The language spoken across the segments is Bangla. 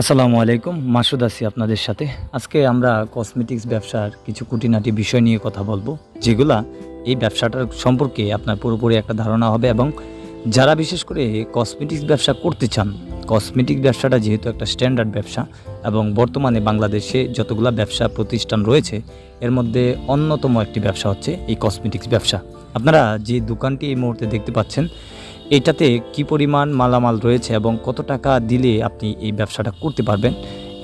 আসসালামু আলাইকুম, মাসুদ আছি আপনাদের সাথে। আজকে আমরা কসমেটিক্স ব্যবসার কিছু খুঁটিনাটি বিষয় নিয়ে কথা বলব, যেগুলা এই ব্যবসাটার সম্পর্কে আপনার পুরোপুরি একটা ধারণা হবে এবং যারা বিশেষ করে কসমেটিক্স ব্যবসা করতে চান কসমেটিক ব্যবসাটা যেহেতু একটা স্ট্যান্ডার্ড ব্যবসা এবং বর্তমানে বাংলাদেশে যতগুলা ব্যবসা প্রতিষ্ঠান রয়েছে, এর মধ্যে অন্যতম একটি ব্যবসা হচ্ছে এই কসমেটিক্স ব্যবসা। আপনারা যে দোকানটি এই মুহূর্তে দেখতে পাচ্ছেন এটাতে কি পরিমাণ মালামাল রয়েছে এবং কত টাকা দিলে আপনি এই ব্যবসাটা করতে পারবেন,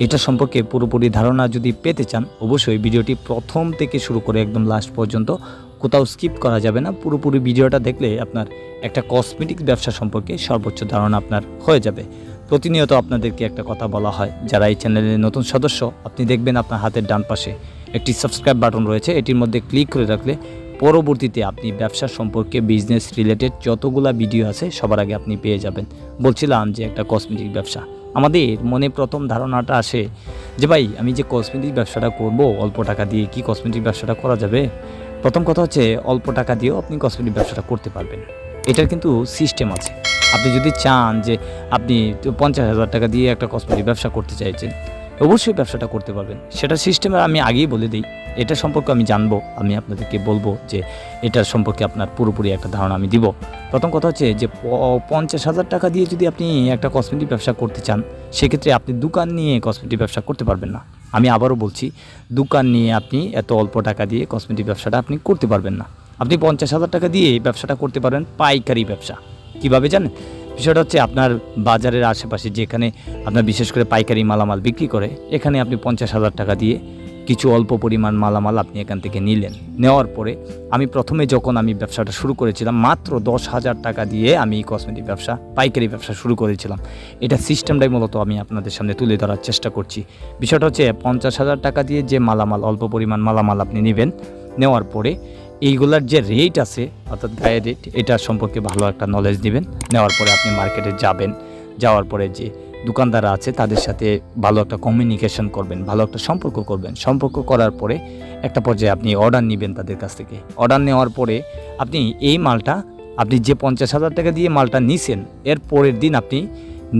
এটা সম্পর্কে পুরোপুরি ধারণা যদি পেতে চান, অবশ্যই ভিডিওটি প্রথম থেকে শুরু করে একদম লাস্ট পর্যন্ত কোথাও স্কিপ করা যাবে না। পুরোপুরি ভিডিওটা দেখলে আপনার একটা কসমেটিক ব্যবসা সম্পর্কে সর্বোচ্চ ধারণা আপনার হয়ে যাবে। প্রতিনিয়ত আপনাদেরকে একটা কথা বলা হয়, যারা এই চ্যানেলের নতুন সদস্য, আপনি দেখবেন আপনার হাতের ডান পাশে একটি সাবস্ক্রাইব বাটন রয়েছে, এটির মধ্যে ক্লিক করে রাখলে পরবর্তীতে আপনি ব্যবসা সম্পর্কে বিজনেস রিলেটেড যতগুলা ভিডিও আছে সবার আগে আপনি পেয়ে যাবেন। বলছিলাম যে একটা কসমেটিক ব্যবসা। আমাদের মনে প্রথম ধারণাটা আসে যে ভাই, আমি যে কসমেটিক ব্যবসাটা করব, অল্প টাকা দিয়ে কি কসমেটিক ব্যবসাটা করা যাবে? প্রথম কথা হচ্ছে অল্প টাকা দিয়েও আপনি কসমেটিক ব্যবসাটা করতে পারবেন। এটার কিন্তু সিস্টেম আছে। আপনি যদি চান যে আপনি পঞ্চাশ হাজার টাকা দিয়ে একটা কসমেটিক ব্যবসা করতে চাইছেন অবশ্যই ব্যবসাটা করতে পারবেন। সেটা সিস্টেমে আমি আগেই বলে দিই। এটা সম্পর্কে আমি জানব, আমি আপনাদেরকে বলব যে এটার সম্পর্কে আপনার পুরোপুরি একটা ধারণা আমি দিব। প্রথম কথা হচ্ছে যে পঞ্চাশ হাজার টাকা দিয়ে যদি আপনি একটা কসমেটিক ব্যবসা করতে চান, সেক্ষেত্রে আপনি দোকান নিয়ে কসমেটিক ব্যবসা করতে পারবেন না। আমি আবারও বলছি, দোকান নিয়ে আপনি এত অল্প টাকা দিয়ে কসমেটিক ব্যবসাটা আপনি করতে পারবেন না। আপনি পঞ্চাশ হাজার টাকা দিয়ে ব্যবসাটা করতে পারেন, পাইকারি ব্যবসা। কীভাবে জানেন? বিষয়টা হচ্ছে আপনার বাজারের আশেপাশে যেখানে আপনার বিশেষ করে পাইকারি মালামাল বিক্রি করে, এখানে আপনি পঞ্চাশ হাজার টাকা দিয়ে কিছু অল্প পরিমাণ মালামাল আপনি এখান থেকে নিলেন। নেওয়ার পরে আমি প্রথমে যখন আমি ব্যবসাটা শুরু করেছিলাম, মাত্র দশ হাজার টাকা দিয়ে আমি কসমেটিক ব্যবসা, পাইকারি ব্যবসা শুরু করেছিলাম। এটা সিস্টেমটাই মূলত আমি আপনাদের সামনে তুলে ধরার চেষ্টা করছি। বিষয়টা হচ্ছে পঞ্চাশ হাজার টাকা দিয়ে যে মালামাল, অল্প পরিমাণ মালামাল আপনি নেবেন, নেওয়ার পরে এইগুলার যে রেট আছে, অর্থাৎ গায়ের রেট এটা সম্পর্কে ভালো একটা নলেজ নেবেন। নেওয়ার পরে আপনি মার্কেটে যাবেন। যাওয়ার পরে যে দোকানদাররা আছে, তাদের সাথে ভালো একটা কমিউনিকেশন করবেন, ভালো একটা সম্পর্ক করবেন। সম্পর্ক করার পরে একটা পর্যায়ে আপনি অর্ডার নেবেন তাদের কাছ থেকে। অর্ডার নেওয়ার পরে আপনি এই মালটা, আপনি যে পঞ্চাশ হাজার টাকা দিয়ে মালটা নিছেন, এর পরের দিন আপনি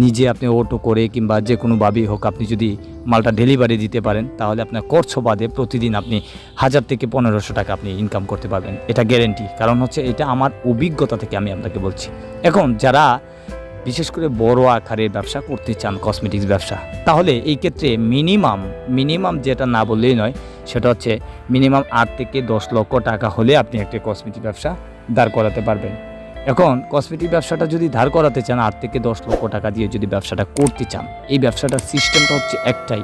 নিজে আপনি অটো করে কিংবা যে কোনোভাবেই হোক, আপনি যদি মালটা ডেলিভারি দিতে পারেন, তাহলে আপনার খরচ বাদে প্রতিদিন আপনি হাজার থেকে পনেরোশো টাকা আপনি ইনকাম করতে পারবেন। এটা গ্যারেন্টি কারণ হচ্ছে এটা আমার অভিজ্ঞতা থেকে আমি আপনাকে বলছি। এখন যারা বিশেষ করে বড় আকারের ব্যবসা করতে চান কসমেটিক্স ব্যবসা, তাহলে এই ক্ষেত্রে মিনিমাম মিনিমাম যেটা না বললেই নয়, সেটা হচ্ছে মিনিমাম আট থেকে দশ লক্ষ টাকা হলে আপনি একটা কসমেটিক ব্যবসা দাঁড় করাতে পারবেন। এখন কসমেটিক ব্যবসাটা যদি ধার করাতে চান, আট থেকে দশ লক্ষ টাকা দিয়ে যদি ব্যবসাটা করতে চান, এই ব্যবসাটার সিস্টেমটা হচ্ছে একটাই।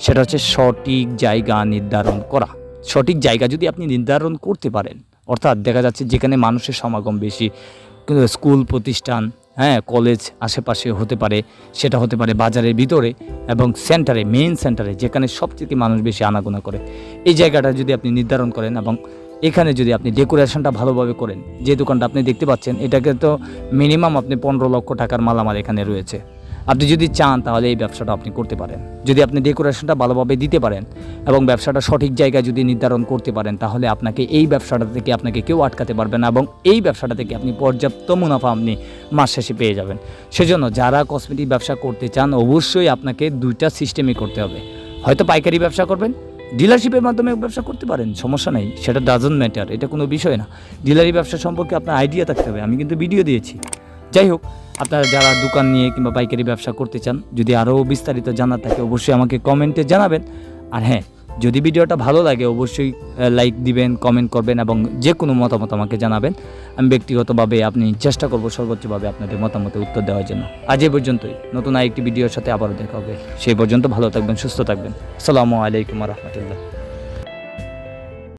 সেটা হচ্ছে সঠিক জায়গা নির্ধারণ করা। সঠিক জায়গা যদি আপনি নির্ধারণ করতে পারেন, অর্থাৎ দেখা যাচ্ছে যেখানে মানুষের সমাগম বেশি স্কুল প্রতিষ্ঠান হ্যাঁ কলেজ আশেপাশে হতে পারে, সেটা হতে পারে বাজারের ভিতরে এবং সেন্টারে মেইন সেন্টারে যেখানে সবথেকে মানুষ বেশি আনাগোনা করে। এই জায়গাটা যদি আপনি নির্ধারণ করেন এবং এখানে যদি আপনি ডেকোরেশনটা ভালোভাবে করেন, যে দোকানটা আপনি দেখতে পাচ্ছেন, এটাকে তো মিনিমাম আপনি পনেরো লক্ষ টাকার মালামাল এখানে রয়েছে। আপনি যদি চান তাহলে এই ব্যবসাটা আপনি করতে পারেন। যদি আপনি ডেকোরেশনটা ভালোভাবে দিতে পারেন এবং ব্যবসাটা সঠিক জায়গায় যদি নির্ধারণ করতে পারেন, তাহলে আপনাকে এই ব্যবসাটা থেকে আপনাকে কেউ আটকাতে পারবে না এবং এই ব্যবসাটা থেকে আপনি পর্যাপ্ত মুনাফা আপনি মাস শেষে পেয়ে যাবেন। সেজন্য যারা কসমেটিক ব্যবসা করতে চান, অবশ্যই আপনাকে দুইটা সিস্টেমে করতে হবে। হয়তো পাইকারি ব্যবসা করবেন ডিলারশিপের মাধ্যমে ব্যবসা করতে পারেন, সমস্যা নেই, সেটা ডাজন্ট ম্যাটার এটা কোনো বিষয় না। ডিলারি ব্যবসা সম্পর্কে আপনার আইডিয়া থাকতে হবে, আমি কিন্তু ভিডিও দিয়েছি। যাই হোক, আপনারা যারা দোকান নিয়ে কিংবা পাইকারি ব্যবসা করতে চান, যদি আরও বিস্তারিত জানার থাকে, অবশ্যই আমাকে কমেন্টে জানাবেন। আর হ্যাঁ যদি ভিডিওটা ভালো লাগে, অবশ্যই লাইক দিবেন কমেন্ট করবেন এবং যে কোনো মতামত আমাকে জানাবেন। আমি ব্যক্তিগতভাবে আপনি চেষ্টা করব সর্বোচ্চভাবে আপনাদের মতামতে উত্তর দেওয়ার জন্য। আজ এ পর্যন্তই। নতুন আরেকটি ভিডিওর সাথে আবারও দেখা হবে। সেই পর্যন্ত ভালো থাকবেন, সুস্থ থাকবেন। আসসালামু আলাইকুম রহমতুল্লাহ।